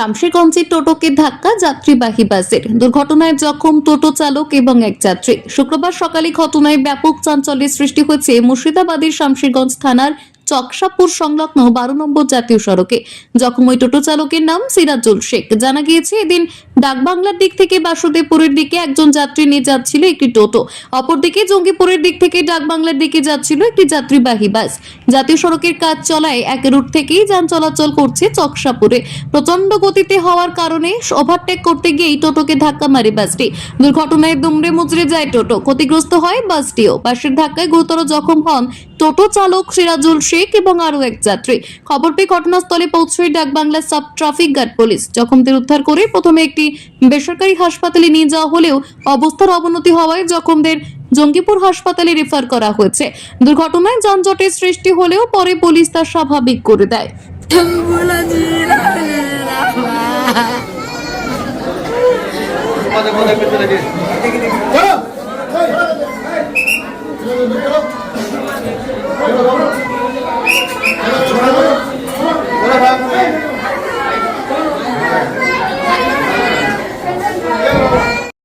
শামশেরগঞ্জে টোটোকে ধাক্কা, যাত্রীবাহী বাসের। দুর্ঘটনায় জখম টোটো চালক এবং এক যাত্রী। শুক্রবার সকালে ঘটনায় ব্যাপক চাঞ্চল্যের সৃষ্টি হয়েছে মুর্শিদাবাদের শামশেরগঞ্জ থানার চকসাপুর সংলগ্ন বারো নম্বর জাতীয় সড়কে। জখম ওই টোটো চালকের নাম সিরাজুল শেখ। জানা গিয়েছে, এদিন ডাকবাংলার দিক থেকে বাসুদেবপুরের দিকে একজন যাত্রী নিয়ে যাচ্ছিল একটি টোটো। অপরদিকে জঙ্গিপুরের দিক থেকে ডাকবাংলার দিকে যাচ্ছিল একটি যাত্রীবাহী বাস। জাতীয় সড়কের কাজ চলায় এক রুট থেকেই যান চলাচল করছে চকসাপুরে। প্রচণ্ড গতিতে হওয়ার কারণে ওভারটেক করতে গিয়েই টোটোকে ধাক্কা মারে বাসটি। দুর্ঘটনায় দুমড়ে মুচড়ে যায় টোটো। ক্ষতিগ্রস্ত হয় বাসটিও। বাসের ধাক্কায় গুরুতর জখম হন টোটো চালক সিরাজুল শেখ। ট্রেক এবং আরও এক যাত্রী। খবর পেয়ে ঘটনাস্থলে পৌঁছয় Dakbangla sub traffic guard police. জখমদের উদ্ধার করে প্রথমে একটি বেসরকারি হাসপাতালে নিয়ে যাওয়া হলেও অবস্থার অবনতি হওয়ায় জখমদের জঙ্গিপুর হাসপাতালে রেফার করা হয়েছে। দুর্ঘটনায় যানজটের সৃষ্টি হলেও পরে পুলিশ তা স্বাভাবিক করে দেয়।